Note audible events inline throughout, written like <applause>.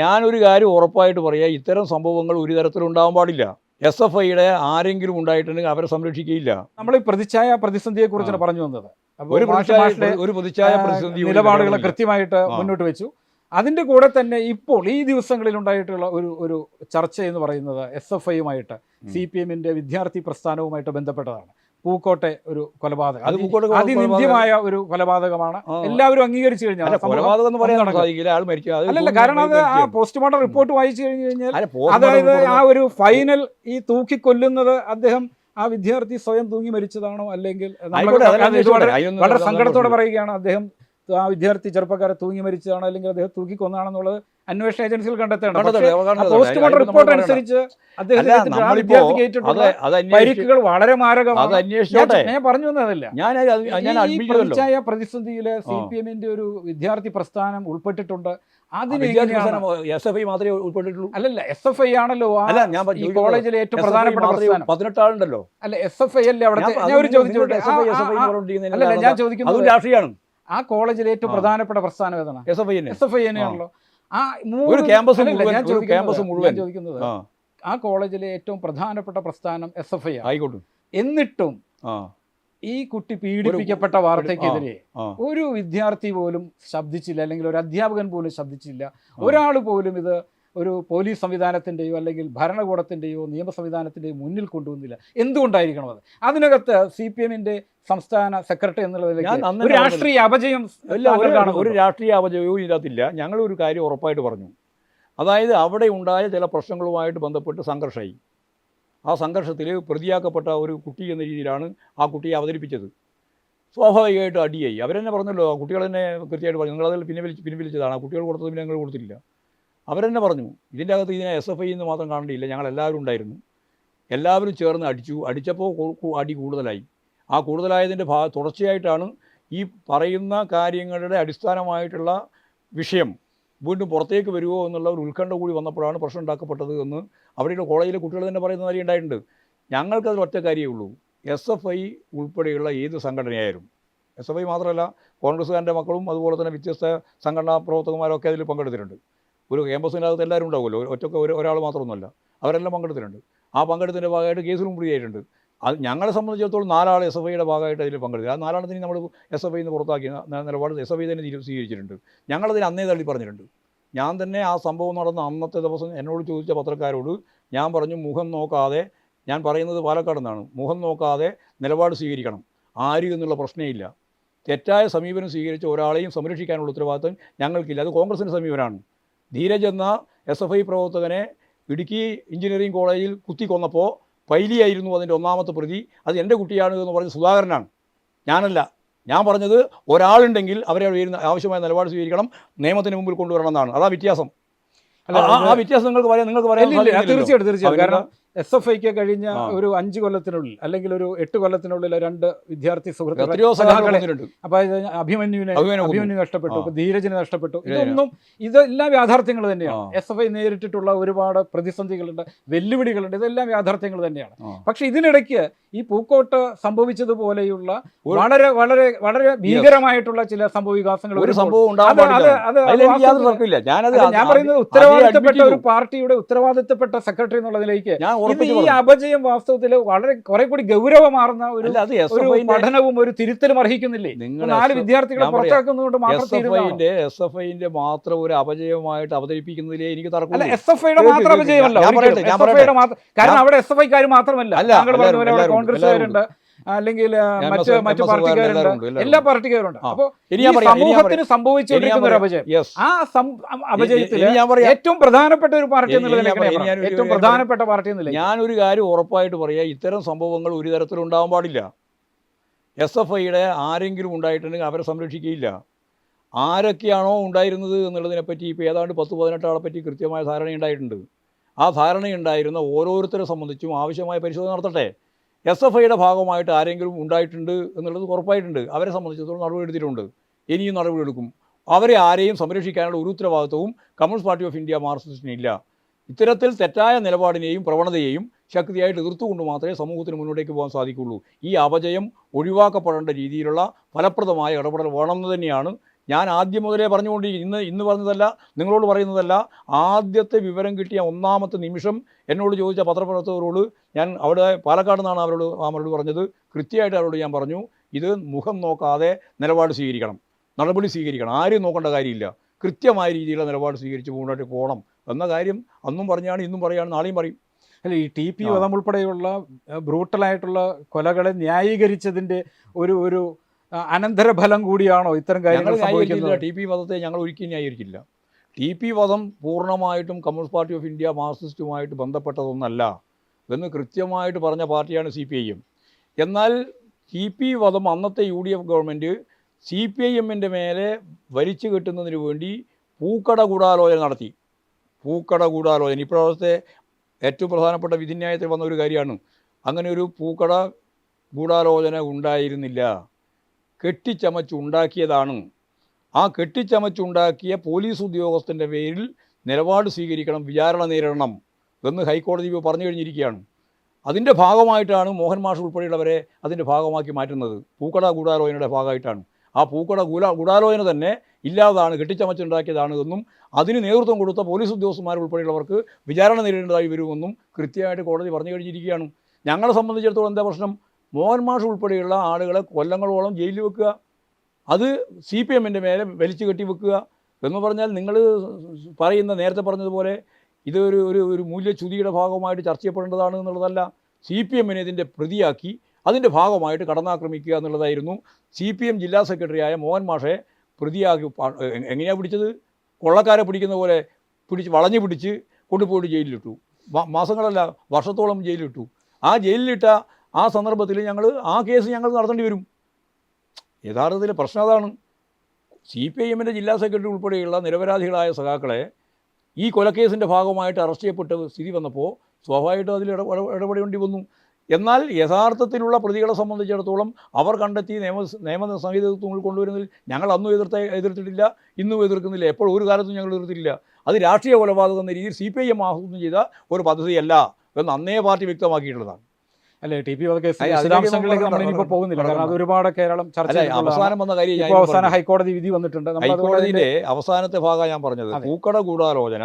ഞാനൊരു കാര്യം ഉറപ്പായിട്ട് പറയാം ഇത്തരം സംഭവങ്ങൾ ഒരു തരത്തിലും ഉണ്ടാവാൻ പാടില്ല എസ് എഫ് ഐയുടെ ആരെങ്കിലും ഉണ്ടായിട്ടുണ്ടെങ്കിൽ അവരെ സംരക്ഷിക്കുകയില്ല. നമ്മൾ ഈ പ്രതിച്ഛായ പ്രതിസന്ധിയെ കുറിച്ചാണ് പറഞ്ഞു വന്നത്. ഒരു ഒരു പ്രതിച്ഛായ പ്രതിസന്ധി നിലപാടുകൾ കൃത്യമായിട്ട് മുന്നോട്ട് വെച്ചു. അതിന്റെ കൂടെ തന്നെ ഇപ്പോൾ ഈ ദിവസങ്ങളിൽ ഉണ്ടായിട്ടുള്ള ഒരു ഒരു ചർച്ച എന്ന് പറയുന്നത് എസ് എഫ് ഐയുമായിട്ട് സി പി എമ്മിന്റെ വിദ്യാർത്ഥി പ്രസ്ഥാനവുമായിട്ട് ബന്ധപ്പെട്ടതാണ്. പൂക്കോട്ടെ ഒരു കൊലപാതകം. അത് അതിനിന്ദ്യമായ ഒരു കൊലപാതകമാണ്. എല്ലാവരും അംഗീകരിച്ചു കഴിഞ്ഞാൽ കൊലപാതകം എന്ന് പറയാൻ സാധിക്കില്ല. ആൾ മരിച്ചു അത് അല്ലല്ല കാരണം അത് ആ. പോസ്റ്റ്മോർട്ടം റിപ്പോർട്ട് വായിച്ചു കഴിഞ്ഞു കഴിഞ്ഞാൽ അതായത് ആ ഒരു ഫൈനൽ ഈ തൂക്കിക്കൊല്ലുന്നത് അദ്ദേഹം ആ വിദ്യാർത്ഥി സ്വയം തൂങ്ങി മരിച്ചതാണോ അല്ലെങ്കിൽ വളരെ സങ്കടത്തോടെ പറയുകയാണ് അദ്ദേഹം. ആ വിദ്യാർത്ഥി ചെറുപ്പക്കാരെ തൂങ്ങി മരിച്ചതാണോ അല്ലെങ്കിൽ അദ്ദേഹം തൂക്കി കൊന്നാണെന്നുള്ളത് അന്വേഷണ ഏജൻസികൾ കണ്ടെത്തേണ്ടത് പോസ്റ്റ്മോർട്ടം റിപ്പോർട്ട് അനുസരിച്ച് വളരെ മാരകമാണ്. ഞാൻ പറഞ്ഞു വന്നതല്ല. സി. പി എമ്മിന്റെ ഒരു വിദ്യാർത്ഥി പ്രസ്ഥാനം ഉൾപ്പെട്ടിട്ടുണ്ട്. മാത്രമേ ഉൾപ്പെട്ടിട്ടുള്ളൂ. അല്ലല്ല എസ് എഫ് ഐ ആണല്ലോ ഈ കോളേജിലെ ഏറ്റവും SFI പ്രധാനപ്പെട്ട മാത്രമേ പ്രസ്ഥാനം. പതിനെട്ട് അല്ല എസ് എഫ് ഐ അല്ലേ അവിടുത്തെ? ഞാൻ- ചോദിച്ചോട്ടെ ഞാൻ ചോദിക്കുന്നത് രാഷ്ട്രീയമാണ്. ആ കോളേജിലെ ഏറ്റവും പ്രധാനപ്പെട്ട പ്രസ്ഥാനം ഏതാണ്? S F I S F I ആണല്ലോ. ആ മൂന്ന് ക്യാമ്പസ് മുഴുവൻ- ഞാൻ ചോദിക്കുന്നത് ആ. കോളേജിലെ ഏറ്റവും പ്രധാനപ്പെട്ട പ്രസ്ഥാനം എസ് എഫ് ഐ ആയിക്കോട്ടെ. എന്നിട്ടും ഈ കുട്ടി പീഡിപ്പിക്കപ്പെട്ട വാർത്തയ്ക്കെതിരെ ഒരു വിദ്യാർത്ഥി പോലും ശബ്ദിച്ചില്ല അല്ലെങ്കിൽ ഒരു അധ്യാപകൻ പോലും ശബ്ദിച്ചില്ല. ഒരാൾ പോലും ഇത് ഒരു പോലീസ് സംവിധാനത്തിന്റെയോ അല്ലെങ്കിൽ ഭരണകൂടത്തിന്റെയോ നിയമ സംവിധാനത്തിന്റെയോ മുന്നിൽ കൊണ്ടുവന്നില്ല. എന്തുകൊണ്ടായിരിക്കണം അത്? അതിനകത്ത് സി പി എമ്മിന്റെ സംസ്ഥാന സെക്രട്ടറി എന്നുള്ള നിലയ്ക്ക് ഒരു രാഷ്ട്രീയ അപജയം ഒരു- രാഷ്ട്രീയ അപജയവും ഇതിനകത്തില്ല. ഞങ്ങളൊരു കാര്യം ഉറപ്പായിട്ട് പറഞ്ഞു. അതായത് അവിടെ ഉണ്ടായ ചില പ്രശ്നങ്ങളുമായിട്ട് ബന്ധപ്പെട്ട് സംഘർഷമായി. ആ സംഘർഷത്തിൽ പ്രതിയാക്കപ്പെട്ട ഒരു കുട്ടി എന്ന രീതിയിലാണ് ആ കുട്ടിയെ അവതരിപ്പിച്ചത്. സ്വാഭാവികമായിട്ട് അടിയായി. അവരെന്നെ പറഞ്ഞല്ലോ ആ കുട്ടികൾ തന്നെ കൃത്യമായിട്ട് പറഞ്ഞു. നിങ്ങളതിൽ പിൻവലിച്ച് പിൻവലിച്ചതാണ് ആ കുട്ടികൾ കൊടുത്തത് പിന്നെ ഞങ്ങൾ കൊടുത്തില്ല അവരെന്നെ പറഞ്ഞു ഇതിന്റെ അകത്ത് ഇതിനെ എസ് എഫ് ഐ എന്ന് മാത്രം കാണണ്ടില്ല ഞങ്ങൾ എല്ലാവരും ഉണ്ടായിരുന്നു. എല്ലാവരും ചേർന്ന് അടിച്ചു. അടിച്ചപ്പോൾ അടി കൂടുതലായി. ആ കൂടുതലായതിന്റെ ഭാ തുടർച്ചയായിട്ടാണ് ഈ പറയുന്ന കാര്യങ്ങളുടെ അടിസ്ഥാനമായിട്ടുള്ള വിഷയം വീണ്ടും പുറത്തേക്ക് വരുമോ എന്നുള്ള ഒരു ഉത്കണ്ഠ കൂടി വന്നപ്പോഴാണ് പ്രശ്നം ഉണ്ടാക്കപ്പെട്ടത് എന്ന് അവിടെയുള്ള കോളേജിലെ കുട്ടികൾ തന്നെ പറയുന്ന കാര്യം ഉണ്ടായിട്ടുണ്ട്. ഞങ്ങൾക്കതിൽ ഒറ്റ കാര്യമേ ഉള്ളൂ. എസ് എഫ് ഐ ഉൾപ്പെടെയുള്ള ഏത് സംഘടനയായാലും എസ് എഫ് ഐ മാത്രമല്ല കോൺഗ്രസ്സുകാരന്റെ മക്കളും അതുപോലെ തന്നെ വ്യത്യസ്ത സംഘടനാ പ്രവർത്തകന്മാരൊക്കെ അതിൽ പങ്കെടുത്തിട്ടുണ്ട്. ഒരു ക്യാമ്പസിനകത്ത് എല്ലാവരും ഉണ്ടാവുമല്ലോ. ഒറ്റയ്ക്ക് ഒരു ഒരാൾ മാത്രമൊന്നുമല്ല. അവരെല്ലാം പങ്കെടുത്തിട്ടുണ്ട്. ആ പങ്കെടുത്തതിന്റെ ഭാഗമായിട്ട് കേസിലും പ്രതിയായിട്ടുണ്ട് അത് ഞങ്ങളെ സംബന്ധിച്ചിടത്തോളം നാലാൾ എസ് എഫ് ഐയുടെ ഭാഗമായിട്ട് അതിൽ പങ്കെടുത്തു ആ നാലാളത്തിന് നമ്മൾ എസ് എഫ് ഐ നിന്ന് പുറത്താക്കി ന- നിലപാട് എസ് എഫ് ഐ തന്നെ സ്വീകരിച്ചിട്ടുണ്ട്. ഞങ്ങളതിന് അന്നേ തള്ളി പറഞ്ഞിട്ടുണ്ട്. ഞാൻ തന്നെ ആ സംഭവം നടന്ന അന്നത്തെ ദിവസം എന്നോട് ചോദിച്ച പത്രക്കാരോട് ഞാൻ പറഞ്ഞു മുഖം നോക്കാതെ ഞാൻ പറയുന്നത് പാലക്കാട് നിന്നാണ്. മുഖം നോക്കാതെ നിലപാട് സ്വീകരിക്കണം. ആര് എന്നുള്ള പ്രശ്നമില്ല തെറ്റായ സമീപനം സ്വീകരിച്ച ഒരാളെയും സംരക്ഷിക്കാനുള്ള ഉത്തരവാദിത്വം ഞങ്ങൾക്കില്ല. അത് കോൺഗ്രസിന്റെ സമീപനമാണ് ധീരജ് എന്ന എസ് എഫ് ഐ പ്രവർത്തകനെ ഇടുക്കി എഞ്ചിനീയറിംഗ് കോളേജിൽ കുത്തിക്കൊന്നപ്പോൾ പൈലിയായിരുന്നു അതിന്റെ ഒന്നാമത്തെ പ്രതി. അത് എന്റെ കുട്ടിയാണ് എന്ന് പറഞ്ഞ സുധാകരനാണ്. ഞാനല്ല. ഞാൻ പറഞ്ഞത് ഒരാളുണ്ടെങ്കിൽ അവരെ ആവശ്യമായ നിലപാട് സ്വീകരിക്കണം. നിയമത്തിന് മുമ്പിൽ കൊണ്ടുവരണം എന്നാണ് അതാ വ്യത്യാസം. അല്ല, ആ- വ്യത്യാസം നിങ്ങൾക്ക് പറയാം നിങ്ങൾക്ക് പറയാം. തീർച്ചയായിട്ടും തീർച്ചയായിട്ടും. കാരണം എസ് എഫ് ഐക്ക് കഴിഞ്ഞ ഒരു അഞ്ച് കൊല്ലത്തിനുള്ളിൽ അല്ലെങ്കിൽ ഒരു എട്ട് കൊല്ലത്തിനുള്ളിൽ രണ്ട് വിദ്യാർത്ഥി സുഹൃത്തുക്കൾ അപ്പൊ അഭിമന്യുവിനെ അഭിമന്യു നഷ്ടപ്പെട്ടു ധീരജിനെ നഷ്ടപ്പെട്ടു. ഇതൊന്നും ഇതെല്ലാം യാഥാർത്ഥ്യങ്ങൾ തന്നെയാണ്. എസ് എഫ് ഐ നേരിട്ടിട്ടുള്ള ഒരുപാട് പ്രതിസന്ധികളുണ്ട് വെല്ലുവിളികളുണ്ട് ഇതെല്ലാം യാഥാർത്ഥ്യങ്ങൾ തന്നെയാണ്. പക്ഷെ ഇതിനിടയ്ക്ക് ഈ പൂക്കോട്ട് സംഭവിച്ചതുപോലെയുള്ള വളരെ വളരെ വളരെ ഭീകരമായിട്ടുള്ള ചില സംഭവവികാസങ്ങൾ ഒരു സംഭവം ഞാൻ പറയുന്നത് ഉത്തരവാദിത്തപ്പെട്ട ഒരു പാർട്ടിയുടെ ഉത്തരവാദിത്തപ്പെട്ട സെക്രട്ടറി എന്നുള്ള നിലയ്ക്ക് ഞാൻ ഇത് ഉറപ്പിച്ച് ഈ. അപജയം വാസ്തവത്തിൽ വളരെ കുറെ കൂടി ഗൗരവമാർന്ന ഒരു ഒരു പഠനവും ഒരു തിരുത്തലും അർഹിക്കുന്നില്ലേ? നിങ്ങൾ നാല് വിദ്യാർത്ഥികളെ പുറത്താക്കുന്നതുകൊണ്ട് മാത്രം എസ് എഫ്? ഐന്റെ മാത്രം ഒരു അപജയമായിട്ട് അവതരിപ്പിക്കുന്നതിലേ എനിക്ക് തർക്കമില്ല. എസ് എഫ് ഐയുടെ മാത്രം. അപജയമല്ല കാരണം അവിടെ എസ് എഫ് ഐക്കാർ മാത്രമല്ല. കോൺഗ്രസ്സുകാരുണ്ട്. അല്ലെങ്കിൽ മറ്റു മറ്റു പാർട്ടിക്കാരുണ്ട്. എല്ലാ. പാർട്ടിക്കാരുണ്ട്. ആ. അപ്പൊ ഇനി ഈ ഞാൻ പറയാം ഇനി ഞാൻ സമൂഹത്തിന് സംഭവിച്ചുകൊണ്ടിരിക്കുന്ന ഒരു അപജയം. ആ അപജയത്തിൽ ഏറ്റവും പ്രധാനപ്പെട്ട ഒരു പാർട്ടി എന്നുള്ള ഏറ്റവും പ്രധാനപ്പെട്ട പാർട്ടി എന്നുള്ള ഞാനൊരു കാര്യം ഉറപ്പായിട്ട് പറയാ. ഇത്തരം സംഭവങ്ങൾ ഒരു തരത്തിലും ഉണ്ടാവാൻ പാടില്ല. എസ് എഫ് ഐയുടെ ആരെങ്കിലും ഉണ്ടായിട്ടുണ്ടെങ്കിൽ അവരെ സംരക്ഷിക്കുകയില്ല. ആരൊക്കെയാണോ ഉണ്ടായിരുന്നത് എന്നുള്ളതിനെപ്പറ്റി ഇപ്പോൾ ഏതാണ്ട് പത്ത് പതിനെട്ടാളെ പറ്റി കൃത്യമായ ധാരണയുണ്ടായിട്ടുണ്ട്. ആ ധാരണയുണ്ടായിരുന്ന ഓരോരുത്തരെ സംബന്ധിച്ചും ആവശ്യമായ പരിശോധന നടത്തട്ടെ. എസ് എഫ് ഐയുടെ ഭാഗമായിട്ട് ആരെങ്കിലും ഉണ്ടായിട്ടുണ്ട് എന്നുള്ളത് ഉറപ്പായിട്ടുണ്ട്. അവരെ സംബന്ധിച്ചിടത്തോളം നടപടിയെടുത്തിട്ടുണ്ട് ഇനിയും നടപടിയെടുക്കും അവരെ ആരെയും സംരക്ഷിക്കാനുള്ള ഒരു ഉത്തരവാദിത്വവും കമ്മ്യൂണിസ്റ്റ് പാർട്ടി ഓഫ് ഇന്ത്യ മാർക്സിസ്റ്റിനില്ല ഇത്തരത്തിൽ തെറ്റായ നിലപാടിനെയും പ്രവണതയെയും ശക്തിയായിട്ട് എതിർത്തുകൊണ്ട് മാത്രമേ സമൂഹത്തിന് മുന്നോട്ടേക്ക് പോകാൻ സാധിക്കുള്ളൂ. ഈ അപജയം ഒഴിവാക്കപ്പെടേണ്ട രീതിയിലുള്ള ഫലപ്രദമായ ഇടപെടൽ വേണമെന്ന് തന്നെയാണ് ഞാൻ ആദ്യം മുതലേ പറഞ്ഞുകൊണ്ടിരിക്കും ഇന്ന് ഇന്ന് പറഞ്ഞതല്ല നിങ്ങളോട് പറയുന്നതല്ല. ആദ്യത്തെ വിവരം കിട്ടിയ ഒന്നാമത്തെ നിമിഷം എന്നോട് ചോദിച്ച പത്രപ്രവർത്തകരോട് ഞാൻ അവിടെ പാലക്കാട് നിന്നാണ് അവരോട് അവരോട് പറഞ്ഞത്. കൃത്യമായിട്ട് അവരോട് ഞാൻ പറഞ്ഞു ഇത് മുഖം നോക്കാതെ നിലപാട് സ്വീകരിക്കണം. നടപടി സ്വീകരിക്കണം. ആരും നോക്കേണ്ട കാര്യമില്ല. കൃത്യമായ രീതിയിലുള്ള നിലപാട് സ്വീകരിച്ച് മുന്നോട്ട് പോകണം എന്ന കാര്യം അന്നും പറഞ്ഞാണ് ഇന്നും പറയുകയാണ് നാളെയും പറയും. അല്ല ഈ ടി പി. വധം ഉൾപ്പെടെയുള്ള ബ്രൂട്ടലായിട്ടുള്ള കൊലകളെ ന്യായീകരിച്ചതിന്റെ ഒരു ഒരു അനന്തരഫലം കൂടിയാണോ ഇത്തരം കാര്യങ്ങൾ സംഭവിക്കുന്നത്? ടി പി വധത്തെ ഞങ്ങൾ ഒരിക്കലും ന്യായീകരിക്കില്ല ടി പി വധം പൂർണമായിട്ടും കമ്മ്യൂണിസ്റ്റ് പാർട്ടി ഓഫ് ഇന്ത്യ മാർക്സിസ്റ്റുമായിട്ട് ബന്ധപ്പെട്ടതൊന്നല്ല. എന്ന് കൃത്യമായിട്ട് പറഞ്ഞ പാർട്ടിയാണ് സി പി ഐ എം. എന്നാൽ ടി പി വധം അന്നത്തെ U D F government C P I എമ്മിന്റെ മേലെ വലിച്ചു കെട്ടുന്നതിന് വേണ്ടി പൂക്കട ഗൂഢാലോചന നടത്തി. പൂക്കട ഗൂഢാലോചന. ഇപ്രാവശ്യത്തെ ഏറ്റവും പ്രധാനപ്പെട്ട വിധിന്യായത്തിൽ വന്ന ഒരു കാര്യമാണ്. അങ്ങനെ ഒരു പൂക്കട ഗൂഢാലോചന ഉണ്ടായിരുന്നില്ല. കെട്ടിച്ചമച്ചുണ്ടാക്കിയതാണ്. ആ കെട്ടിച്ചമച്ചുണ്ടാക്കിയ പോലീസ് ഉദ്യോഗസ്ഥന്റെ പേരിൽ നിലപാട് സ്വീകരിക്കണം വിചാരണ നേരിടണം എന്ന് ഹൈക്കോടതി ഇപ്പോൾ പറഞ്ഞു കഴിഞ്ഞിരിക്കുകയാണ്. അതിന്റെ ഭാഗമായിട്ടാണ് മോഹൻ മാഷ് ഉൾപ്പെടെയുള്ളവരെ അതിന്റെ ഭാഗമാക്കി മാറ്റുന്നത്. പൂക്കട ഗൂഢാലോചനയുടെ ഭാഗമായിട്ടാണ്. ആ പൂക്കട ഗൂല ഗൂഢാലോചന തന്നെ ഇല്ലാതാണ് കെട്ടിച്ചമച്ചുണ്ടാക്കിയതാണ് എന്നും അതിന് നേതൃത്വം കൊടുത്ത പോലീസ് ഉദ്യോഗസ്ഥന്മാർ ഉൾപ്പെടെയുള്ളവർക്ക് വിചാരണ നേരിടേണ്ടതായി വരുമെന്നും കൃത്യമായിട്ട് കോടതി പറഞ്ഞു കഴിഞ്ഞിരിക്കുകയാണ്. ഞങ്ങളെ സംബന്ധിച്ചിടത്തോളം എന്താ പ്രശ്നം? മോഹൻ മാഷ് ഉൾപ്പെടെയുള്ള ആളുകളെ കൊല്ലങ്ങളോളം ജയിലിൽ വെക്കുക. അത് സി പി എമ്മിന്റെ മേലെ വലിച്ചു കെട്ടി വെക്കുക എന്ന് പറഞ്ഞാൽ നിങ്ങൾ പറയുന്ന നേരത്തെ പറഞ്ഞതുപോലെ ഇത് ഒരു ഒരു ഒരു മൂല്യച്യുതിയുടെ ഭാഗമായിട്ട് ചർച്ച ചെയ്യപ്പെടേണ്ടതാണ് എന്നുള്ളതല്ല. സി പി എമ്മിനെ ഇതിന്റെ പ്രതിയാക്കി അതിന്റെ ഭാഗമായിട്ട് കടന്നാക്രമിക്കുക എന്നുള്ളതായിരുന്നു. സി പി എം ജില്ലാ സെക്രട്ടറിയായ മോഹൻ മാഷെ പ്രതിയാക്കി എങ്ങനെയാണ് പിടിച്ചത്? കൊള്ളക്കാരെ പിടിക്കുന്ന പോലെ പിടിച്ച് വളഞ്ഞു പിടിച്ച് കൊണ്ടുപോയിട്ട് ജയിലിലിട്ടു. മാസങ്ങളല്ല വർഷത്തോളം ജയിലിലിട്ടു. ആ ജയിലിലിട്ട ആ സന്ദർഭത്തിൽ ഞങ്ങൾ ആ കേസ് ഞങ്ങൾ നടത്തേണ്ടി വരും. യഥാർത്ഥത്തിൽ പ്രശ്നം അതാണ്. സി പി ഐ എമ്മിന്റെ ജില്ലാ സെക്രട്ടറി ഉൾപ്പെടെയുള്ള നിരപരാധികളായ സഖാക്കളെ ഈ കൊലക്കേസിന്റെ ഭാഗമായിട്ട് അറസ്റ്റ് ചെയ്യപ്പെട്ട സ്ഥിതി വന്നപ്പോൾ സ്വാഭാവികമായിട്ടും അതിൽ ഇട ഇട- ഇടപെടേണ്ടി വന്നു. എന്നാൽ യഥാർത്ഥത്തിലുള്ള പ്രതികളെ സംബന്ധിച്ചിടത്തോളം അവർ കണ്ടെത്തി നിയമ നിയമ സംഹിതത്വങ്ങൾ കൊണ്ടുവരുന്നതിൽ ഞങ്ങൾ അന്നും എതിർത്ത എതിർത്തിട്ടില്ല ഇന്നും എതിർക്കുന്നില്ല. എപ്പോഴും ഒരു കാലത്തും ഞങ്ങൾ എതിർത്തിട്ടില്ല. അത് രാഷ്ട്രീയ കൊലപാതകം എന്ന രീതിയിൽ സി പി ഐ എം ആസൂത്രണം ചെയ്ത ഒരു പദ്ധതിയല്ല എന്ന് അന്നേ പാർട്ടി വ്യക്തമാക്കിയിട്ടുള്ളതാണ്. അല്ലേ ടി പി വിശദാംശങ്ങളിലേക്ക് നമ്മൾ ഇനിയിപ്പോൾ പോകുന്നില്ല. കാരണം അത് ഒരുപാട് കേരളം ചർച്ച അവസാനം വന്ന കാര്യം ഞാൻ ഇപ്പോൾ അവസാന ഹൈക്കോടതി വിധി വന്നിട്ടുണ്ട്. ഹൈക്കോടതിയിലെ അവസാനത്തെ ഭാഗം ഞാൻ പറഞ്ഞത്. പൂക്കട ഗൂഢാലോചന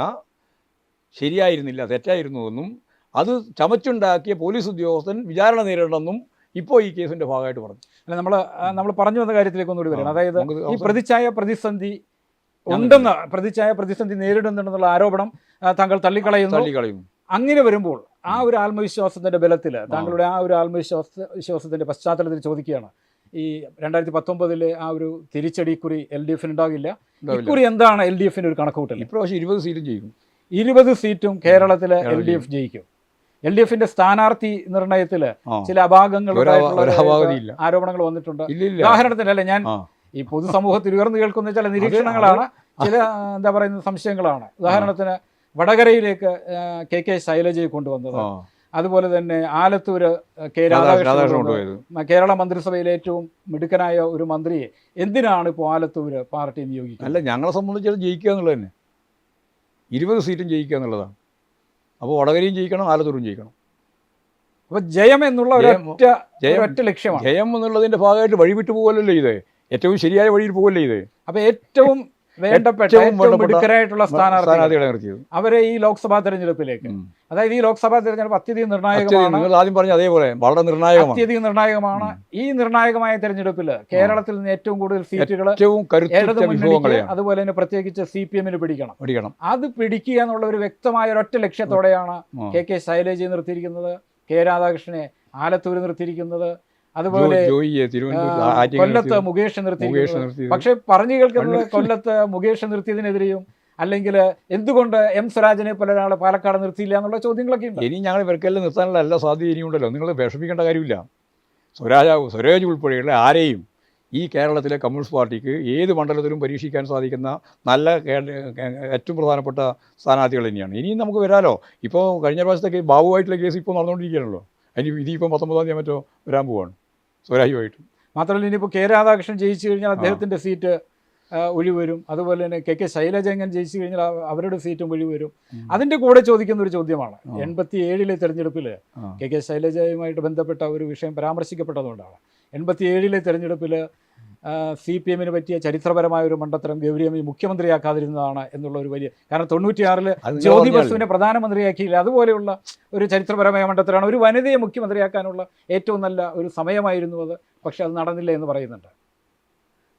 ശരിയായിരുന്നില്ല തെറ്റായിരുന്നു എന്നും അത് ചമച്ചുണ്ടാക്കിയ പോലീസ് ഉദ്യോഗസ്ഥൻ വിചാരണ നേരിടണമെന്നും ഇപ്പോൾ ഈ കേസിന്റെ ഭാഗമായിട്ട് പറഞ്ഞു. അല്ല നമ്മൾ നമ്മൾ പറഞ്ഞു വന്ന കാര്യത്തിലേക്ക് ഒന്നുകൂടി വരണം അതായത് ഈ പ്രതിച്ഛായ പ്രതിസന്ധി ഉണ്ടെന്ന് പ്രതിച്ഛായ പ്രതിസന്ധി നേരിടുന്നുണ്ടെന്നുള്ള ആരോപണം താങ്കൾ തള്ളിക്കളയുന്നു. തള്ളിക്കളയുന്നു. അങ്ങനെ വരുമ്പോൾ ആ ഒരു ആത്മവിശ്വാസത്തിന്റെ ബലത്തിൽ താങ്കളുടെ ആ ഒരു ആത്മവിശ്വാസ വിശ്വാസത്തിന്റെ പശ്ചാത്തലത്തിൽ ചോദിക്കുകയാണ്. ഈ രണ്ടായിരത്തി പത്തൊമ്പതിലെ ആ ഒരു തിരിച്ചടിക്കുറി എൽ ഡി എഫിന് ഉണ്ടാകില്ല. ഇക്കുറി എന്താണ് എൽ ഡി എഫിന്റെ ഒരു കണക്കൂട്ടൽ ഇപ്രാവശ്യം ഇരുപത് സീറ്റും ജയിക്കും. ഇരുപത് സീറ്റും കേരളത്തിലെ എൽ ഡി എഫ് ജയിക്കും. എൽ ഡി എഫിന്റെ സ്ഥാനാർത്ഥി നിർണയത്തിൽ ചില അഭാഗങ്ങൾ ആരോപണങ്ങൾ വന്നിട്ടുണ്ട്. ഉദാഹരണത്തിന് അല്ലെ ഞാൻ ഈ പൊതുസമൂഹത്തിൽ ഉയർന്നു കേൾക്കുന്ന ചില നിരീക്ഷണങ്ങളാണ് ചില എന്താ പറയുന്ന സംശയങ്ങളാണ്. ഉദാഹരണത്തിന് വടകരയിലേക്ക് കെ കെ ശൈലജയെ കൊണ്ടുവന്നത്. അതുപോലെ തന്നെ ആലത്തൂര് ആ, കെ രാധാ- രാധാകൃഷ്ണൻ കേരള മന്ത്രിസഭയിലെ ഏറ്റവും മിടുക്കനായ ഒരു മന്ത്രിയെ എന്തിനാണ് ഇപ്പോൾ ആലത്തൂര് പാർട്ടി നിയോഗിക്കുന്നത്? അല്ല ഞങ്ങളെ സംബന്ധിച്ചത് ജയിക്കുക എന്നുള്ളത് തന്നെ ഇരുപത് സീറ്റും ജയിക്കുക എന്നുള്ളതാണ്. അപ്പോൾ വടകരയും ജയിക്കണം ആലത്തൂരും ജയിക്കണം. അപ്പോൾ ജയം എന്നുള്ള ഒരൊറ്റ ലക്ഷ്യമാണ്. ജയം എന്നുള്ളതിന്റെ ഭാഗമായിട്ട് വഴിവിട്ട് പോകലല്ലേ ഇത്. ഏറ്റവും ശരിയായ വഴിയിൽ പോകല്ലേ ഇത്? അപ്പൊ ഏറ്റവും വേണ്ടപ്പെട്ട മിടുക്കരായിട്ടുള്ള സ്ഥാനാർത്ഥി അവരെ ഈ ലോക്സഭാ തെരഞ്ഞെടുപ്പിലേക്ക്. അതായത് ഈ ലോക്സഭാ തെരഞ്ഞെടുപ്പ് അത്യധികം നിർണായകമാണ്. നിങ്ങൾ ആദ്യം പറഞ്ഞ അതേപോലെ വളരെ നിർണായകമാണ്. അത്യധികം നിർണായകമാണ്. ഈ നിർണായകമായ തെരഞ്ഞെടുപ്പിൽ കേരളത്തിൽ നിന്ന് ഏറ്റവും കൂടുതൽ സീറ്റുകൾ അതുപോലെ തന്നെ പ്രത്യേകിച്ച് സി പി എമ്മിന് പിടിക്കണം. പിടിക്കണം. അത് പിടിക്കുക എന്നുള്ള ഒരു വ്യക്തമായ ഒരൊറ്റ ലക്ഷ്യത്തോടെയാണ്. കെ കെ ശൈലജയെ നിർത്തിയിരിക്കുന്നത് കെ രാധാകൃഷ്ണനെ ആലത്തൂർ നിർത്തിയിരിക്കുന്നത് അതുപോലെ കൊല്ലത്ത് മുകേഷ് നിർത്തി പക്ഷെ പറഞ്ഞു കേൾക്കുന്നത്. കൊല്ലത്ത് മുകേഷ് നിർത്തിയതിനെതിരെയും അല്ലെങ്കിൽ എന്തുകൊണ്ട് എം സ്വരാജിനെ പോലെ ഒരാളെ പാലക്കാട് നിർത്തിയില്ല എന്നുള്ള ചോദ്യങ്ങളൊക്കെ ഉണ്ട്. ഇനി ഞങ്ങൾ ഇവർക്കെല്ലാം നിർത്താനുള്ള എല്ലാ സാധ്യത ഇനിയുണ്ടല്ലോ. നിങ്ങൾ വിഷമിക്കേണ്ട കാര്യമില്ല. സ്വരാജ സ്വരാജ് ഉൾപ്പെടെയുള്ള ആരെയും ഈ കേരളത്തിലെ കമ്മ്യൂണിസ്റ്റ് പാർട്ടിക്ക് ഏത് മണ്ഡലത്തിലും പരീക്ഷിക്കാൻ സാധിക്കുന്ന നല്ല ഏറ്റവും പ്രധാനപ്പെട്ട സ്ഥാനാർത്ഥികൾ തന്നെയാണ്. ഇനിയും നമുക്ക് വരാലോ? ഇപ്പോൾ കഴിഞ്ഞ പ്രാവശ്യത്തെ ബാബുവായിട്ടുള്ള കേസ് ഇപ്പോൾ നടന്നുകൊണ്ടിരിക്കുകയാണല്ലോ. അതിന് ഇതിപ്പോൾ പത്തൊമ്പതാം തീയതി മറ്റോ വരാൻ പോവാണ്. സ്വരാജുമായിട്ട്. മാത്രമല്ല ഇനിയിപ്പോൾ കെ രാധാകൃഷ്ണൻ ജയിച്ചു കഴിഞ്ഞാൽ അദ്ദേഹത്തിന്റെ സീറ്റ് ഒഴിവരും. അതുപോലെ തന്നെ കെ കെ ശൈലജ എങ്ങനെ ജയിച്ചു കഴിഞ്ഞാൽ അവരുടെ സീറ്റും ഒഴിവരും. അതിന്റെ അതിന്റെ കൂടെ ചോദിക്കുന്ന ഒരു ചോദ്യമാണ്. എൺപത്തി ഏഴിലെ തെരഞ്ഞെടുപ്പിൽ കെ കെ ശൈലജയുമായിട്ട് ബന്ധപ്പെട്ട ഒരു വിഷയം പരാമർശിക്കപ്പെട്ടതുകൊണ്ടാണ്. എൺപത്തി ഏഴിലെ തെരഞ്ഞെടുപ്പിൽ സി പി എമ്മിന് പറ്റിയ ചരിത്രപരമായ ഒരു മണ്ടത്തരം ഗൗരിയമ്മ മുഖ്യമന്ത്രിയാക്കാതിരുന്നതാണ് എന്നുള്ള ഒരു വലിയ കാരണം നിങ്ങൾ ജ്യോതി ബസുവിനെ പ്രധാനമന്ത്രിയാക്കിയില്ല. അതുപോലെയുള്ള ഒരു ചരിത്രപരമായ മണ്ടത്തരമാണ് ഒരു വനിതയെ മുഖ്യമന്ത്രിയാക്കാനുള്ള ഏറ്റവും നല്ല ഒരു സമയമായിരുന്നു അത്. പക്ഷെ അത് നടന്നില്ല എന്ന് പറയുന്നുണ്ട്.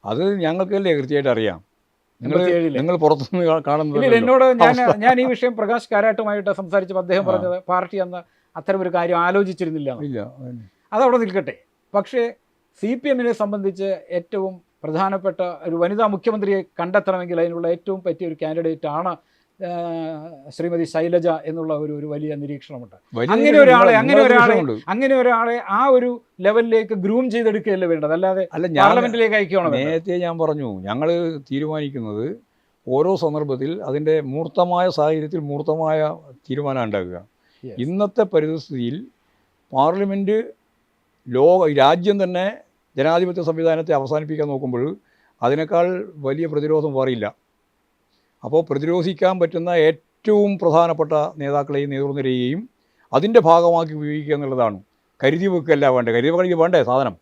അത് ഞങ്ങൾക്കല്ലേ കൃത്യമായിട്ട് അറിയാം? നിങ്ങൾ പുറത്തുനിന്ന് കാണുന്നത് എന്നോട് ഞാൻ ഞാൻ ഈ വിഷയം പ്രകാശ് കാരാട്ടുമായിട്ട് സംസാരിച്ചപ്പോൾ അദ്ദേഹം പറഞ്ഞത് പാർട്ടി അന്ന് അത്തരം ഒരു കാര്യം ആലോചിച്ചിരുന്നില്ല അതവിടെ നിൽക്കട്ടെ. പക്ഷേ സി പി എമ്മിനെ സംബന്ധിച്ച് ഏറ്റവും പ്രധാനപ്പെട്ട ഒരു വനിതാ മുഖ്യമന്ത്രിയെ കണ്ടെത്തണമെങ്കിൽ അതിനുള്ള ഏറ്റവും പറ്റിയ ഒരു കാൻഡിഡേറ്റ് ആണ് ശ്രീമതി ശൈലജ എന്നുള്ള ഒരു ഒരു വലിയ നിരീക്ഷണമുണ്ട്. അങ്ങനെ ഒരാളെ അങ്ങനെ ഒരാളെ അങ്ങനെ ഒരാളെ ആ ഒരു ലെവലിലേക്ക് ഗ്രൂം ചെയ്തെടുക്കുകയല്ലേ വേണ്ടത്? അല്ലാതെ അല്ല പാർലമെന്റിലേക്ക് അയക്കണം നേരത്തെ ഞാൻ പറഞ്ഞു ഞങ്ങൾ തീരുമാനിക്കുന്നത് ഓരോ സന്ദർഭത്തിൽ അതിന്റെ മൂർത്തമായ സാഹചര്യത്തിൽ മൂർത്തമായ തീരുമാനം ഉണ്ടാക്കുക. ഇന്നത്തെ പരിസ്ഥിതിയിൽ പാർലമെന്റ് ലോക രാജ്യം തന്നെ ജനാധിപത്യ സംവിധാനത്തെ അവസാനിപ്പിക്കാൻ നോക്കുമ്പോൾ അതിനേക്കാൾ വലിയ പ്രതിരോധം വേറില്ല അപ്പോൾ പ്രതിരോധിക്കാൻ പറ്റുന്ന ഏറ്റവും പ്രധാനപ്പെട്ട നേതാക്കളെയും നേതൃനിരയെയും അതിന്റെ ഭാഗമാക്കി ഉപയോഗിക്കുക എന്നുള്ളതാണ്. കരുതി വെക്കല്ല വേണ്ടത്. കരുതി വെക്കണമെങ്കിൽ വേണ്ടേ സാധനം?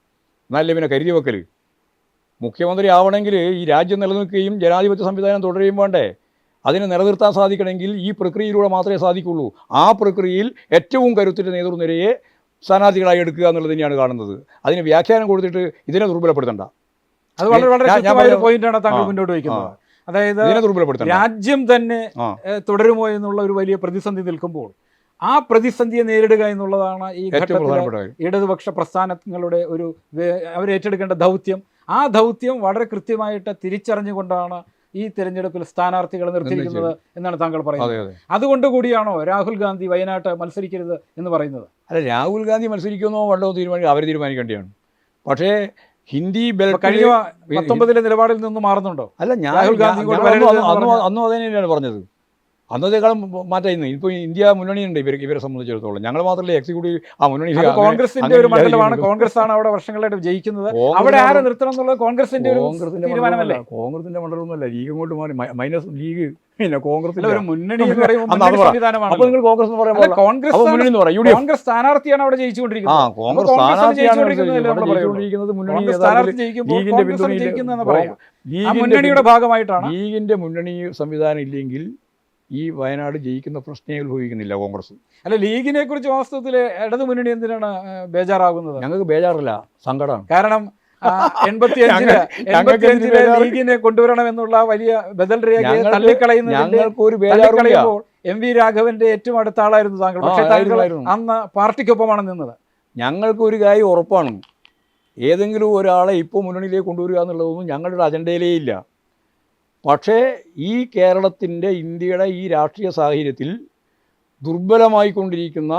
എന്നാലല്ലേ പിന്നെ കരുതി വെക്കൽ? മുഖ്യമന്ത്രി ആവണമെങ്കിൽ ഈ രാജ്യം നിലനിൽക്കുകയും ജനാധിപത്യ സംവിധാനം തുടരുകയും വേണ്ടേ? അതിനെ നിലനിർത്താൻ സാധിക്കണമെങ്കിൽ ഈ പ്രക്രിയയിലൂടെ മാത്രമേ സാധിക്കുള്ളൂ ആ പ്രക്രിയയിൽ ഏറ്റവും കരുത്തിന്റെ നേതൃനിരയെ സ്ഥാനാർത്ഥികളായി എടുക്കുക എന്നുള്ളത് തന്നെയാണ് കാണുന്നത്. അതിന് വ്യാഖ്യാനം കൊടുത്തിട്ട് ഇതിനെ ദുർബലപ്പെടുത്തണ്ട. അത് വളരെ വളരെ പോയിന്റാണ് താങ്കൾ മുന്നോട്ട് വയ്ക്കുന്നത്. അതായത് രാജ്യം തന്നെ. തുടരുമോ എന്നുള്ള ഒരു വലിയ പ്രതിസന്ധി നിൽക്കുമ്പോൾ ആ പ്രതിസന്ധിയെ നേരിടുക എന്നുള്ളതാണ് ഈ ഇടതുപക്ഷ പ്രസ്ഥാനങ്ങളുടെ ഒരു അവരേറ്റെടുക്കേണ്ട ദൗത്യം. ആ ദൗത്യം വളരെ കൃത്യമായിട്ട് തിരിച്ചറിഞ്ഞുകൊണ്ടാണ് ഈ തിരഞ്ഞെടുപ്പിൽ സ്ഥാനാർത്ഥികളെ നിർത്തിയിരിക്കുന്നത് എന്നാണ് താങ്കൾ പറയുന്നത്. അതുകൊണ്ട് കൂടിയാണോ രാഹുൽ ഗാന്ധി വയനാട്ട് മത്സരിക്കരുത് എന്ന് പറയുന്നത്? അല്ല രാഹുൽ ഗാന്ധി മത്സരിക്കുന്നോ വേണ്ടോ തീരുമാനിക്കുക അവർ തീരുമാനിക്കേണ്ടതാണ്. പക്ഷേ ഹിന്ദി കഴിഞ്ഞ പത്തൊമ്പതിലെ നിലപാടിൽ നിന്ന് മാറുന്നുണ്ടോ? അല്ല ഞാൻ രാഹുൽ ഗാന്ധി അന്ന് എന്ന് അന്ന് പറഞ്ഞ- അന്നും അത് തന്നെയാണ് പറഞ്ഞത്. അന്നത്തേക്കാളും മാറ്റായിരുന്നു. ഇപ്പോൾ ഇന്ത്യ മുന്നണിയുണ്ട് ഇവർ ഇവരെ സംബന്ധിച്ചിടത്തോളം. ഞങ്ങൾ മാത്രമല്ല എക്സിക്യൂട്ടീവ് ആ മുന്നണി കോൺഗ്രസിന്റെ ഒരു മണ്ഡലമാണ്. കോൺഗ്രസ് ആണ് അവിടെ വർഷങ്ങളായിട്ട് ജയിക്കുന്നത്. അവിടെ ആരെ നിർത്തണം എന്നുള്ളത് കോൺഗ്രസിന്റെ ഒരു തീരുമാനമല്ലേ? കോൺഗ്രസിന്റെ മണ്ഡലമൊന്നുമല്ല. ലീഗ് ഇങ്ങോട്ട് മാറി. Minus league. പിന്നെ കോൺഗ്രസിലെ ഒരു മുന്നണി എന്ന് പറയുമ്പോൾ കോൺഗ്രസ് എന്ന് പറയുമ്പോൾ കോൺഗ്രസ് മുന്നണി എന്ന് പറയും കോൺഗ്രസ് സ്ഥാനാർത്ഥിയാണ് അവിടെ ജയിച്ചുകൊണ്ടിരിക്കുന്നത്. കോൺഗ്രസ് സ്ഥാനാർത്ഥിയാണ് ലീഗിന്റെ ഭാഗമായിട്ടാണ്. ലീഗിന്റെ മുന്നണി സംവിധാനം ഇല്ലെങ്കിൽ ഈ വയനാട് ജയിക്കുന്ന പ്രശ്നമേ ഉത്ഭവിക്കുന്നില്ല കോൺഗ്രസ്. അല്ല ലീഗിനെ കുറിച്ച് വാസ്തവത്തിൽ ഇടതു മുന്നണി എന്തിനാണ് ബേജാറാകുന്നത്? ഞങ്ങൾക്ക് ബേജാറില്ല സങ്കടമാണ്. കാരണം <laughs> എൺപത്തി അഞ്ചിൽ ഞങ്ങൾക്ക് എൺപത്തി അഞ്ചിൽ എന്തിന് ബേജാറ്? ലീഗിനെ കൊണ്ടുവരണം എന്നുള്ള വലിയ ബദൽ രേഖയെ തള്ളിക്കളയുന്നതിന്റെ തള്ളിക്കളയുമ്പോൾ എം വി രാഘവന്റെ ഏറ്റവും അടുത്ത ആളായിരുന്നു താങ്കൾ. പക്ഷേ താങ്കൾ. അന്ന് പാർട്ടിക്കൊപ്പമാണ് നിന്നത്. ഞങ്ങൾക്ക് ഒരു കാര്യം ഉറപ്പാണ്. ഏതെങ്കിലും ഒരാളെ ഇപ്പോൾ മുന്നണിയിലേക്ക് കൊണ്ടുവരിക എന്നുള്ളതൊന്നും ഞങ്ങളുടെ അജണ്ടയിലേ ഇല്ല. പക്ഷേ ഈ കേരളത്തിന്റെ ഇന്ത്യയുടെ ഈ രാഷ്ട്രീയ സാഹചര്യത്തിൽ ദുർബലമായിക്കൊണ്ടിരിക്കുന്ന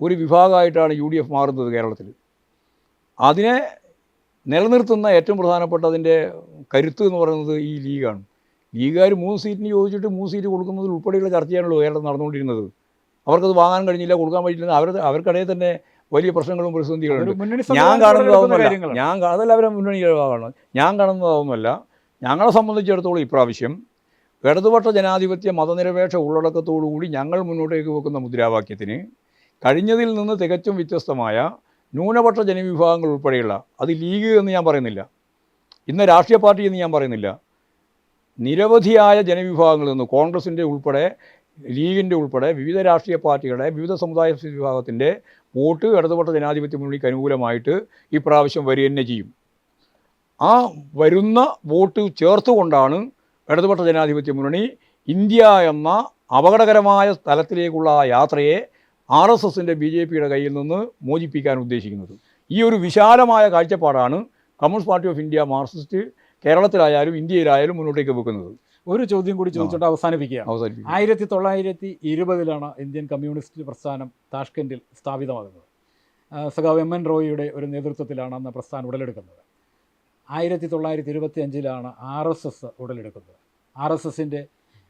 ഒരു വിഭാഗമായിട്ടാണ് യു ഡി എഫ് മാറുന്നത് കേരളത്തിൽ. അതിനെ നിലനിർത്തുന്ന ഏറ്റവും പ്രധാനപ്പെട്ട അതിന്റെ കരുത്ത് എന്ന് പറയുന്നത് ഈ ലീഗാണ്. ലീഗുകാർ മൂന്ന് സീറ്റിന് ചോദിച്ചിട്ട് മൂന്ന് സീറ്റ് കൊടുക്കുന്നതിൽ ഉൾപ്പെടെയുള്ള ചർച്ചയാണല്ലോ കേരളം നടന്നുകൊണ്ടിരുന്നത്. അവർക്കത് വാങ്ങാൻ കഴിഞ്ഞില്ല കൊടുക്കാൻ പറ്റില്ല അവർ അവർക്കിടയിൽ തന്നെ വലിയ പ്രശ്നങ്ങളും പ്രതിസന്ധികളുണ്ട്. ഞാൻ സംവിധാനത്തോടെ കാണുന്നത് എടുക്കുന്ന അതൊന്നുമല്ല കാര്യങ്ങളാണ്. ഞാൻ അതല്ല അവരെ മുന്നണി ഭാഗമാണ് ഞാൻ കാണുന്നത് അതൊന്നുമല്ല ഞങ്ങളെ സംബന്ധിച്ചിടത്തോളം ഇപ്രാവശ്യം ഇടതുപക്ഷ ജനാധിപത്യ മതനിരപേക്ഷ ഉള്ളടക്കത്തോടുകൂടി ഞങ്ങൾ മുന്നോട്ടേക്ക് വെക്കുന്ന മുദ്രാവാക്യത്തിന് കഴിഞ്ഞതിൽ നിന്ന് തികച്ചും വ്യത്യസ്തമായ ന്യൂനപക്ഷ ജനവിഭാഗങ്ങൾ ഉൾപ്പെടെയുള്ള അത് ലീഗ് എന്ന് ഞാൻ പറയുന്നില്ല ഇന്ന് രാഷ്ട്രീയ പാർട്ടി എന്ന് ഞാൻ പറയുന്നില്ല നിരവധിയായ ജനവിഭാഗങ്ങളിൽ നിന്ന് കോൺഗ്രസിന്റെ ഉൾപ്പെടെ ലീഗിന്റെ ഉൾപ്പെടെ വിവിധ രാഷ്ട്രീയ പാർട്ടികളുടെ വിവിധ സമുദായ വിഭാഗത്തിന്റെ വോട്ട് ഇടതുപക്ഷ ജനാധിപത്യ മുന്നണിക്ക് അനുകൂലമായിട്ട് ഈ പ്രാവശ്യം വരിക തന്നെ ചെയ്യും. ആ വരുന്ന വോട്ട് ചേർത്തുകൊണ്ടാണ് ഇടതുപക്ഷ ജനാധിപത്യ മുന്നണി ഇന്ത്യ എന്ന അപകടകരമായ തലത്തിലേക്കുള്ള യാത്രയെ ആർ എസ് എസിന്റെ ബി ജെ പിയുടെ കയ്യിൽ നിന്ന് മോചിപ്പിക്കാൻ ഉദ്ദേശിക്കുന്നത്. ഈ ഒരു വിശാലമായ കാഴ്ചപ്പാടാണ് communist party of India Marxist കേരളത്തിലായാലും ഇന്ത്യയിലായാലും മുന്നോട്ടേക്ക് വെക്കുന്നത്. ഒരു ചോദ്യം കൂടി ചോദിച്ചിട്ട് അവസാനിപ്പിക്കുക അവസാനിപ്പിക്കും ആയിരത്തി തൊള്ളായിരത്തി ഇരുപതിലാണ് ഇന്ത്യൻ കമ്മ്യൂണിസ്റ്റ് പ്രസ്ഥാനം താഷ്കൻഡിൽ സ്ഥാപിതമാകുന്നത്. സഖാവ് എം എൻ റോയിയുടെ ഒരു നേതൃത്വത്തിലാണ് അന്ന് പ്രസ്ഥാനം ഉടലെടുക്കുന്നത്. ആയിരത്തി തൊള്ളായിരത്തി ഇരുപത്തി അഞ്ചിലാണ് ആർ എസ് എസ് ഉടലെടുക്കുന്നത്. ആർ എസ് എസിന്റെ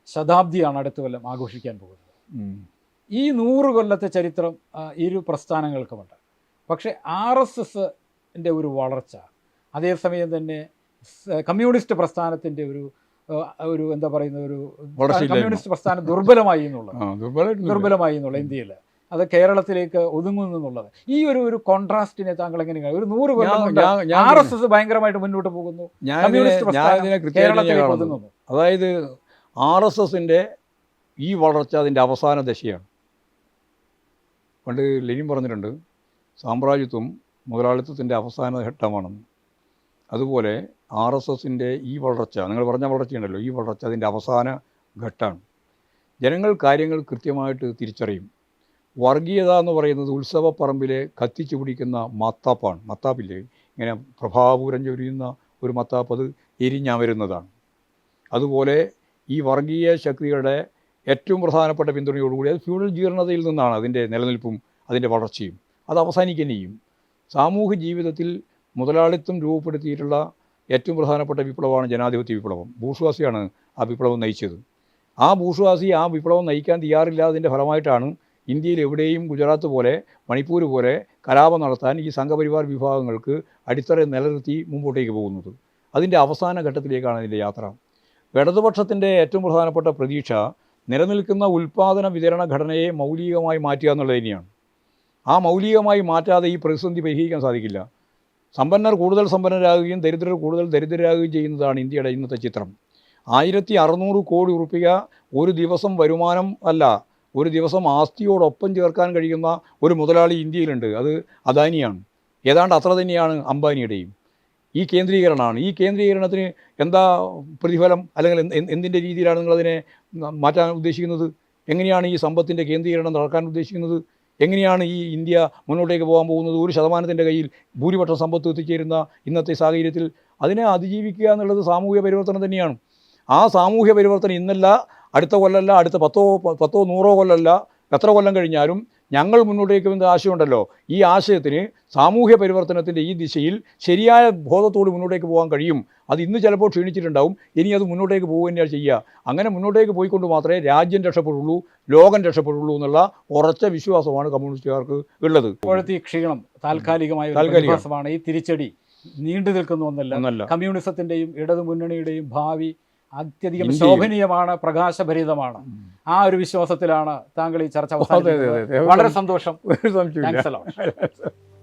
ശതാബ്ദിയാണ് അടുത്ത കൊല്ലം ആഘോഷിക്കാൻ പോകുന്നത്. ഈ നൂറ് കൊല്ലത്തെ ചരിത്രം ഇരു പ്രസ്ഥാനങ്ങൾക്കുമുണ്ട്. പക്ഷേ ആർ എസ് എസിന്റെ ഒരു വളർച്ച അതേസമയം തന്നെ കമ്മ്യൂണിസ്റ്റ് പ്രസ്ഥാനത്തിന്റെ ഒരു ഒരു എന്താ പറയുന്ന ഒരു കമ്മ്യൂണിസ്റ്റ് പ്രസ്ഥാനം ദുർബലമായി എന്നുള്ളത്. ദുർബലമായി എന്നുള്ള ഇന്ത്യയിൽ അത് കേരളത്തിലേക്ക് ഒതുങ്ങുന്നു എന്നുള്ളത്. ഈ ഒരു ഒരു കോൺട്രാസ്റ്റിനെ താങ്കൾ എങ്ങനെയാണ് ഒരു നൂറ് കൊല്ലം ആർ എസ് എസ് ഭയങ്കരമായിട്ട് മുന്നോട്ട് പോകുന്നു. കേരളത്തിലേക്ക് ഒതുങ്ങുന്നു. അതായത് ആർ എസ് എസിന്റെ ഈ വളർച്ച അതിന്റെ അവസാന ദശയാണ്. പണ്ട് ലെനിൻ പറഞ്ഞിട്ടുണ്ട് സാമ്രാജ്യത്വം മുതലാളിത്തത്തിന്റെ അവസാന ഘട്ടമാണെന്ന്. അതുപോലെ ആർ എസ് എസിന്റെ ഈ വളർച്ച നിങ്ങൾ പറഞ്ഞ വളർച്ചയുണ്ടല്ലോ ഈ വളർച്ച അതിന്റെ അവസാന ഘട്ടമാണ്. ജനങ്ങൾ കാര്യങ്ങൾ കൃത്യമായിട്ട് തിരിച്ചറിയും. വർഗീയത എന്ന് പറയുന്നത് ഉത്സവപ്പറമ്പിലെ കത്തിച്ചു പിടിക്കുന്ന മത്താപ്പാണ്. മത്താപ്പില്ലേ? ഇങ്ങനെ പ്രഭാപൂരം ചൊരിയുന്ന ഒരു മത്താപ്പ് അത് എരിഞ്ഞമരുന്നതാണ്. അതുപോലെ ഈ വർഗീയ ശക്തികളുടെ ഏറ്റവും പ്രധാനപ്പെട്ട പിന്തുണയോടുകൂടി അത് ഫ്യൂഡൽ ജീർണതയിൽ നിന്നാണ് അതിന്റെ നിലനിൽപ്പും അതിന്റെ വളർച്ചയും. അത് അവസാനിക്കുകയും സാമൂഹ്യ ജീവിതത്തിൽ മുതലാളിത്തം രൂപപ്പെടുത്തിയിട്ടുള്ള ഏറ്റവും പ്രധാനപ്പെട്ട വിപ്ലവമാണ് ജനാധിപത്യ വിപ്ലവം. ബൂർഷ്വാസിയാണ് ആ വിപ്ലവം നയിച്ചത്. ആ ബൂർഷ്വാസി ആ വിപ്ലവം നയിക്കാൻ തയ്യാറില്ലാതിന്റെ ഫലമായിട്ടാണ് ഇന്ത്യയിൽ എവിടെയും ഗുജറാത്ത് പോലെ മണിപ്പൂർ പോലെ കലാപം നടത്താൻ ഈ സംഘപരിവാർ വിഭാഗങ്ങൾക്ക് അടിത്തറ നിലനിർത്തി മുമ്പോട്ടേക്ക് പോകുന്നത്. അതിന്റെ അവസാന ഘട്ടത്തിലേക്കാണ് അതിന്റെ യാത്ര. ഇടതുപക്ഷത്തിന്റെ ഏറ്റവും പ്രധാനപ്പെട്ട പ്രതീക്ഷ നിലനിൽക്കുന്ന ഉൽപ്പാദന വിതരണ ഘടനയെ മൗലികമായി മാറ്റുക എന്നുള്ളത് തന്നെയാണ്. ആ മൗലികമായി മാറ്റാതെ ഈ പ്രതിസന്ധി പരിഹരിക്കാൻ സാധിക്കില്ല. സമ്പന്നർ കൂടുതൽ സമ്പന്നരാകുകയും ദരിദ്രർ കൂടുതൽ ദരിദ്രരാകുകയും ചെയ്യുന്നതാണ് ഇന്ത്യയുടെ ഇന്നത്തെ ചിത്രം. ആയിരത്തി അറുന്നൂറ് കോടി ഉറുപ്പിക ഒരു ദിവസം വരുമാനം അല്ല ഒരു ദിവസം ആസ്തിയോടൊപ്പം ചേർക്കാൻ കഴിയുന്ന ഒരു മുതലാളി ഇന്ത്യയിലുണ്ട്. അത് അദാനിയാണ്. ഏതാണ്ട് അത്ര തന്നെയാണ് അംബാനിയുടെയും. ഈ കേന്ദ്രീകരണമാണ്. ഈ കേന്ദ്രീകരണത്തിന് എന്താ പ്രതിഫലം? അല്ലെങ്കിൽ എന്ത് എന്ത് എന്തിന്റെ രീതിയിലാണ് നിങ്ങളതിനെ മാറ്റാൻ ഉദ്ദേശിക്കുന്നത്? എങ്ങനെയാണ് ഈ സമ്പത്തിന്റെ കേന്ദ്രീകരണം നടക്കാൻ ഉദ്ദേശിക്കുന്നത്? എങ്ങനെയാണ് ഈ ഇന്ത്യ മുന്നോട്ടേക്ക് പോകാൻ പോകുന്നത്? ഒരു ശതമാനത്തിന്റെ കയ്യിൽ ഭൂരിപക്ഷം സമ്പത്ത് എത്തിച്ചേരുന്ന ഇന്നത്തെ സാഹചര്യത്തിൽ അതിനെ അതിജീവിക്കുക എന്നുള്ളത് സാമൂഹ്യ പരിവർത്തനം തന്നെയാണ്. ആ സാമൂഹ്യ പരിവർത്തനം ഇന്നല്ല അടുത്ത കൊല്ലമല്ല അടുത്ത പത്തോ പത്തോ നൂറോ കൊല്ലമല്ല എത്ര കൊല്ലം കഴിഞ്ഞാലും ഞങ്ങൾ മുന്നോട്ടേക്ക് വന്ന ആശയമുണ്ടല്ലോ. ഈ ആശയത്തിന് സാമൂഹ്യ പരിവർത്തനത്തിന്റെ ഈ ദിശയിൽ ശരിയായ ബോധത്തോട് മുന്നോട്ടേക്ക് പോകാൻ കഴിയും. അത് ഇന്ന് ചിലപ്പോൾ ക്ഷീണിച്ചിട്ടുണ്ടാവും. ഇനി അത് മുന്നോട്ടേക്ക് പോകുക തന്നെയാണ് ചെയ്യുക. അങ്ങനെ മുന്നോട്ടേക്ക് പോയിക്കൊണ്ട് മാത്രമേ രാജ്യം രക്ഷപ്പെടുള്ളൂ ലോകം രക്ഷപ്പെടുള്ളൂ എന്നുള്ള ഉറച്ച വിശ്വാസമാണ് കമ്മ്യൂണിസ്റ്റുകാർക്ക് ഉള്ളത്. ഇപ്പോഴത്തെ ഈ ക്ഷീണം താൽക്കാലികമായ. ഈ തിരിച്ചടി. നീണ്ടു നിൽക്കുന്ന ഒന്നല്ല. കമ്മ്യൂണിസത്തിന്റെയും ഇടതുമുന്നണിയുടെയും ഭാവി അത്യധികം. ശോഭനീയമാണ് പ്രകാശഭരിതമാണ്. ആ ഒരു വിശ്വാസത്തിലാണ് താങ്കൾ ഈ ചർച്ച വളരെ സന്തോഷം. <laughs>